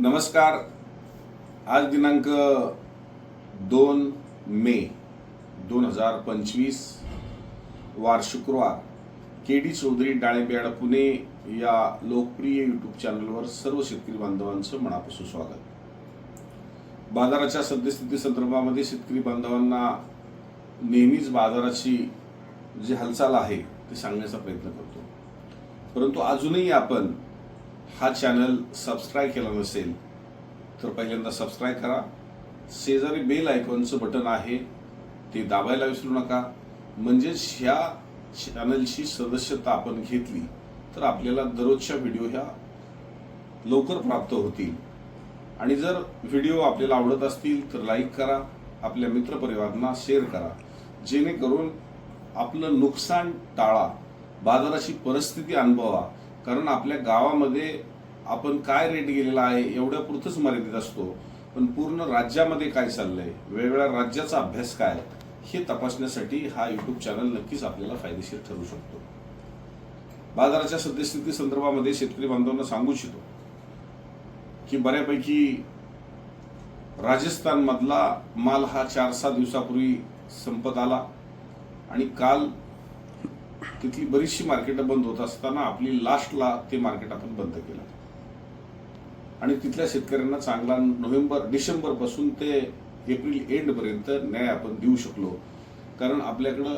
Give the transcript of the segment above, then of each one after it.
नमस्कार. आज दिनांक दोन मे दोन हजार पंचवीस वार शुक्रवार. के डी चौधरी डाळिंबेड पुणे या लोकप्रिय यूट्यूब चॅनलवर सर्व शेतकरी बांधवांचं मनापासून स्वागत. बाजाराच्या सद्यस्थिती संदर्भामध्ये शेतकरी बांधवांना नेहमीच बाजाराची जी हालचाल आहे ती सांगण्याचा प्रयत्न करतो. परंतु अजूनही आपण हा चॅनल सबस्क्राईब केला नसेल तर पहिल्यांदा सबस्क्राईब करा. शेजारी बेल आयकॉनचं बटन आहे ते दाबायला विसरू नका. म्हणजेच ह्या चॅनलची सदस्यता आपण घेतली तर आपल्याला दररोजच्या व्हिडिओ ह्या लवकर प्राप्त होतील. आणि जर व्हिडिओ आपल्याला आवडत असतील तर लाईक करा आपल्या मित्रपरिवारांना शेअर करा. जेणेकरून आपलं नुकसान टाळा बाजाराची परिस्थिती अनुभवा. कारण आपल्या गावामध्ये आपण काय रेट गेलेला आहे एवढ्या पुरतच मर्यादित असतो. पण पूर्ण राज्यामध्ये काय चाललंय वेगवेगळ्या राज्याचा अभ्यास काय हे तपासण्यासाठी हा युट्यूब चॅनल नक्कीच आपल्याला फायदेशीर ठरू शकतो. बाजाराच्या सद्यस्थिती संदर्भामध्ये शेतकरी बांधवांना सांगू इच्छितो की बऱ्यापैकी राजस्थानमधला माल हा चार सहा दिवसापूर्वी संपत आला आणि काल तिथली बरीचशी मार्केट बंद होत असताना आपली लास्टला ते मार्केट आपण बंद केलं. आणि तिथल्या शेतकऱ्यांना चांगला नोव्हेंबर डिसेंबरपासून ते एप्रिल एंड पर्यंत न्याय आपण देऊ शकलो. कारण आपल्याकडं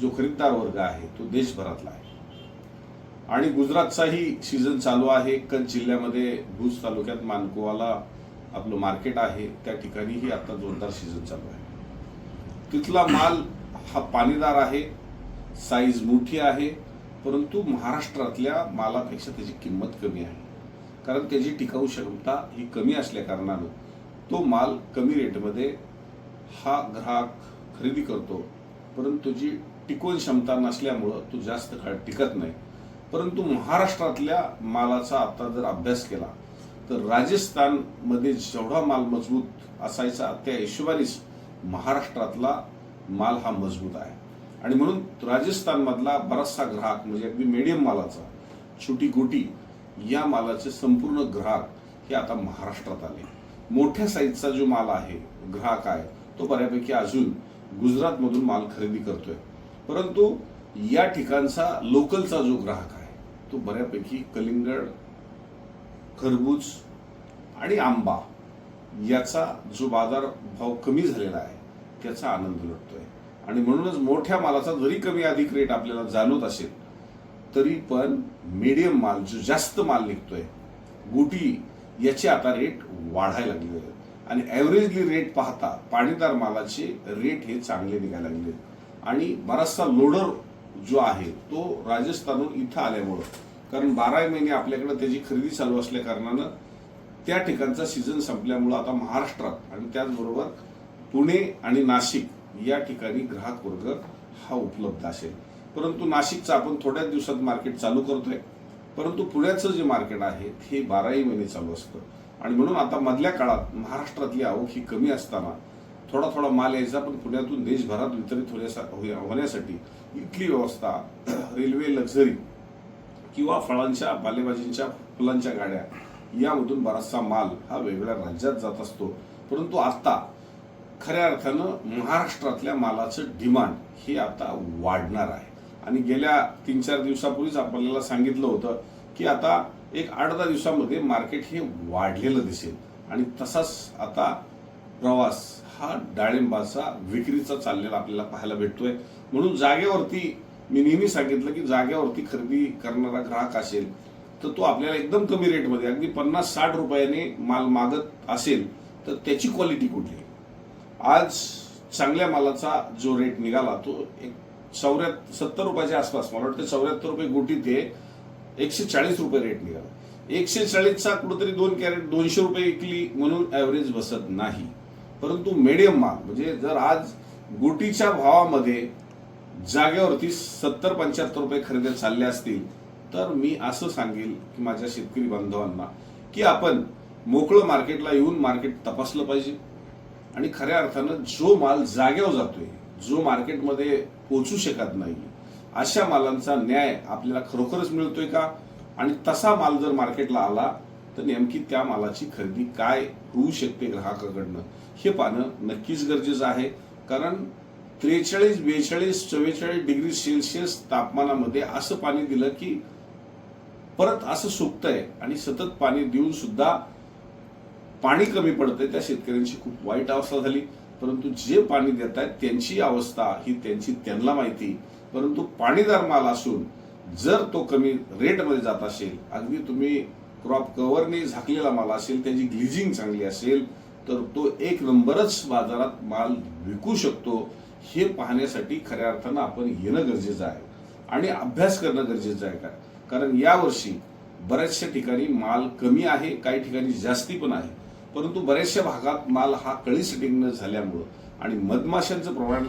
जो खरीददार वर्ग आहे तो देशभरातला आहे. आणि गुजरातचाही सीझन चालू आहे. कच्छ जिल्ह्यामध्ये भुज तालुक्यात मानकोवाला आपलं मार्केट आहे. त्या ठिकाणीही आता जोरदार सीझन चालू आहे. तिथला माल हा पाणीदार आहे. साईज मोठी आहे परंतु महाराष्ट्रातल्या मालापेक्षा त्याची किंमत कमी आहे. कारण त्याची टिकाऊ क्षमता ही कमी असल्या कारणानं तो माल कमी रेटमध्ये हा ग्राहक खरेदी करतो. परंतु जी टिकवण क्षमता नसल्यामुळं तो जास्त काळ टिकत नाही. परंतु महाराष्ट्रातल्या मालाचा आता जर अभ्यास केला तर राजस्थानमध्ये जेवढा माल मजबूत असायचा त्या हिशोबानेच महाराष्ट्रातला माल हा मजबूत आहे. आणि म्हणून राजस्थानमधला बराचसा ग्राहक म्हणजे अगदी मिडियम मालाचा छोटी गोटी या मालाचे संपूर्ण ग्राहक हे आता महाराष्ट्रात आले. मोठ्या साईजचा जो माल आहे ग्राहक आहे तो बऱ्यापैकी अजून गुजरातमधून माल खरेदी करतोय. परंतु या ठिकाणचा लोकलचा जो ग्राहक आहे तो बऱ्यापैकी कलिंगड खरबूज आणि आंबा याचा जो बाजार भाव कमी झालेला आहे त्याचा आनंद लुटतोय. आणि म्हणूनच मोठ्या मालाचा जरी कमी अधिक रेट आपल्याला जाणवत असेल तरी पण मीडियम माल जो जास्त माल निघतोय गुटी याचे आता रेट वाढायला लागले आहेत. आणि ॲव्हरेजली रेट पाहता पाणीदार मालाचे रेट हे चांगले निघायला लागले आणि बराचसा लोडर जो आहे तो राजस्थानहून इथं आल्यामुळं कारण बारा महिने आपल्याकडे त्याची खरेदी चालू असल्या कारणानं त्या ठिकाणचा सीझन संपल्यामुळं आता महाराष्ट्रात आणि त्याचबरोबर पुणे आणि नाशिक या ठिकाणी ग्राहक वर्ग हा उपलब्ध असेल. परंतु नाशिकचं आपण थोड्याच दिवसात मार्केट चालू करतोय. परंतु पुण्याचं जे मार्केट आहे हे बाराही महिने चालू असतं. आणि म्हणून आता मधल्या काळात महाराष्ट्रातली आवक ही कमी असताना थोडा थोडा माल यायचा पण पुण्यातून देशभरात वितरित होण्यासा होण्यासाठी इथली व्यवस्था रेल्वे लक्झरी किंवा फळांच्या पालेभाजींच्या फुलांच्या गाड्या यामधून बराचसा माल हा वेगवेगळ्या राज्यात जात असतो. परंतु आता खऱ्या अर्थानं महाराष्ट्रातल्या मालाचं डिमांड हे आता वाढणार आहे. आणि गेल्या तीन चार दिवसापूर्वीच आपल्याला सांगितलं होतं की आता एक आठ दहा दिवसामध्ये मार्केट हे वाढलेलं दिसेल. आणि तसाच आता प्रवास हा डाळिंबाचा विक्रीचा चाललेला आपल्याला पाहायला भेटतोय. म्हणून जागेवरती मी नेहमी सांगितलं की जागेवरती खरेदी करणारा ग्राहक असेल तर तो आपल्याला एकदम कमी रेटमध्ये अगदी पन्नास साठ रुपयाने माल मागत असेल तर त्याची क्वालिटी कुठली? आज चांगल्या मालाचा जो रेट निघाला तो एक चौऱ्याहत्तर सत्तर रुपयाच्या आसपास मला वाटतं चौऱ्याहत्तर रुपये गोटी ते एकशे चाळीस रुपये रेट निघाला. एकशे चाळीसचा कुठेतरी दोन कॅरेट दोनशे रुपये विकली म्हणून ॲव्हरेज बसत नाही. परंतु मिडियम माल म्हणजे जर आज गोटीच्या भावामध्ये जागेवरती सत्तर पंच्याहत्तर रुपये खरेदी चालले असतील तर मी असं सांगेल की माझ्या शेतकरी बांधवांना की आपण मोकळं मार्केटला येऊन मार्केट तपासलं पाहिजे. आणि खऱ्या अर्थानं जो माल जाग्यावर जातोय जो मार्केटमध्ये पोचू शकत नाही अशा मालांचा न्याय आपल्याला खरोखरच मिळतोय का? आणि तसा माल जर मार्केटला आला तर नेमकी त्या मालाची खरेदी काय होऊ शकते ग्राहकाकडनं? हे पाहणं नक्कीच गरजेचं आहे. कारण त्रेचाळीस बेचाळीस चव्वेचाळीस डिग्री सेल्सिअस तापमानामध्ये असं पाणी दिलं की परत असं सुकतंय आणि सतत पाणी देऊन सुद्धा पाणी कमी पडतंय त्या शेतकऱ्यांची खूप वाईट अवस्था झाली. परंतु जे पाणी देत आहेत त्यांची अवस्था ही त्यांची त्यांना माहिती. परंतु पाणीदार माल असून जर तो कमी रेटमध्ये जात असेल अगदी तुम्ही क्रॉप कव्हरने झाकलेला माल असेल त्याची ग्लिजिंग चांगली असेल तर तो एक नंबरच बाजारात माल विकू शकतो हे पाहण्यासाठी खऱ्या अर्थानं आपण येणं गरजेचं आहे. आणि अभ्यास करणं गरजेचं आहे का? कारण यावर्षी बऱ्याचशा ठिकाणी माल कमी आहे काही ठिकाणी जास्ती पण आहे. परंतु बऱ्याचशा भागात माल हा कळी सेटिंग न झाल्यामुळं आणि मधमाशांचं प्रमाण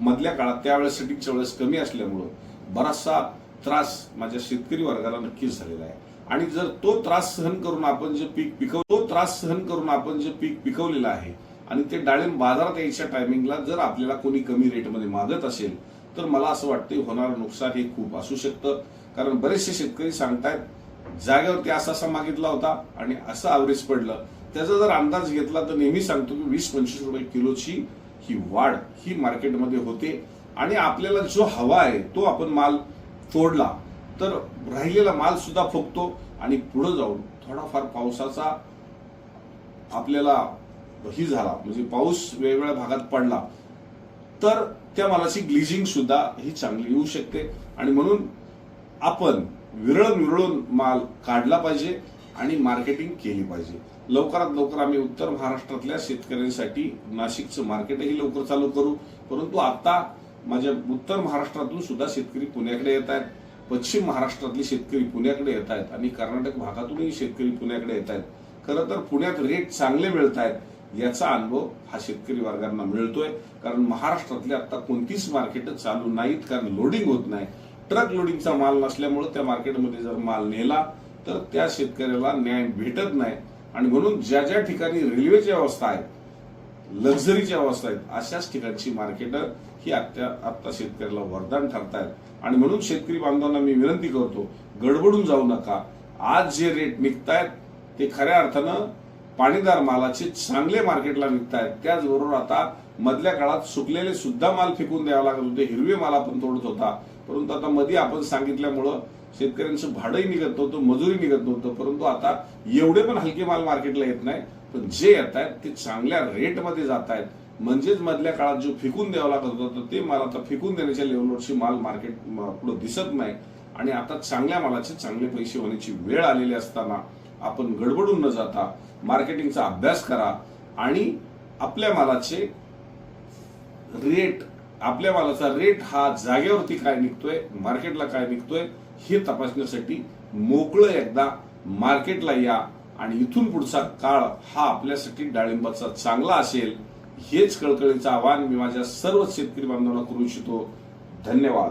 मधल्या काळात त्यावेळेस सेटिंगच्या वेळेस कमी असल्यामुळं बराचसा त्रास माझ्या शेतकरी वर्गाला नक्कीच झालेला आहे. आणि जर तो त्रास सहन करून आपण जे पीक पिकव तो त्रास सहन करून आपण जे पीक पिकवलेलं आहे आणि ते डाळिंब बाजारात यायच्या टायमिंगला जर आपल्याला कोणी कमी रेटमध्ये मागत असेल तर मला असं वाटतं होणारं नुकसान हे खूप असू शकतं. कारण बरेचसे शेतकरी सांगतायत जागेवरती असा असा मागितला होता आणि असं आवरेज पडलं. त्याचा जर अंदाज घेतला तर नेहमी सांगतो की वीस पंचवीस रुपये किलोची ही वाढ ही मार्केटमध्ये होते. आणि आपल्याला जो हवा आहे तो आपण माल तोडला तर राहिलेला माल सुद्धा फुगतो आणि पुढे जाऊन थोडाफार पावसाचा आपल्याला ही झाला म्हणजे पाऊस वेगवेगळ्या भागात पडला तर त्या मालाची ग्लिजिंग सुद्धा ही चांगली येऊ शकते. आणि म्हणून आपण विरळ विरळून माल काढला पाहिजे आणि मार्केटिंग केली पाहिजे. लवकरात लवकर आम्ही उत्तर महाराष्ट्रातल्या शेतकऱ्यांसाठी नाशिकचं मार्केटही लवकर चालू करू. परंतु आता माझ्या उत्तर महाराष्ट्रातून सुद्धा शेतकरी पुण्याकडे येत आहेत. पश्चिम महाराष्ट्रातले शेतकरी पुण्याकडे येत आहेत आणि कर्नाटक भागातूनही शेतकरी पुण्याकडे येत आहेत. खरं तर पुण्यात रेट चांगले मिळत आहेत याचा अनुभव हा शेतकरी वर्गांना मिळतोय. कारण महाराष्ट्रातले आता कोणतीच मार्केट चालू नाहीत कारण लोडिंग होत नाही. ट्रक लोडिंगचा माल नसल्यामुळे त्या मार्केटमध्ये जर माल नेला तर त्या शेतकऱ्याला न्याय भेटत नाही. आणि म्हणून ज्या ज्या ठिकाणी रेल्वेची अवस्था आहे लक्झरीची अवस्था आहेत अशाच ठिकाणची मार्केट ही आत्ता आता शेतकऱ्याला वरदान ठरतायत. आणि म्हणून शेतकरी बांधवांना मी विनंती करतो गडबडून जाऊ नका. आज जे रेट निघतायत ते खऱ्या अर्थानं पाणीदार मालाचे चांगले मार्केटला निघतायत. त्याचबरोबर आता मधल्या काळात सुकलेले सुद्धा माल फेकून द्यावा लागत होते. हिरवे माल आपण तोडत होता. परंतु आता मध्ये आपण सांगितल्यामुळं शेतकऱ्यांचं भाडंही निघत नव्हतं मजुरी निघत नव्हतं. परंतु आता एवढे पण हलके माल मार्केटला येत नाही. पण जे येत आहेत ते चांगल्या रेटमध्ये जात आहेत. म्हणजेच मधल्या काळात जो फेकून द्यावा लागत होता ते माल आता फेकून देण्याच्या लेवलवरची माल मार्केट पुढे दिसत नाही. आणि आता चांगल्या मालाचे चांगले पैसे होण्याची वेळ आलेली असताना आपण गडबडून न जाता मार्केटिंगचा अभ्यास करा आणि आपल्या मालाचे रेट आपल्या मालाचा रेट हा जागेवरती काय निघतोय मार्केटला काय निघतोय हे तपासण्यासाठी मोकळं एकदा मार्केटला या आणि इथून पुढचा काळ हा आपल्यासाठी डाळिंबाचा चांगला असेल हेच कळकळीचं आवाहन मी माझ्या सर्व शेतकरी बांधवांना करू इच्छितो. धन्यवाद.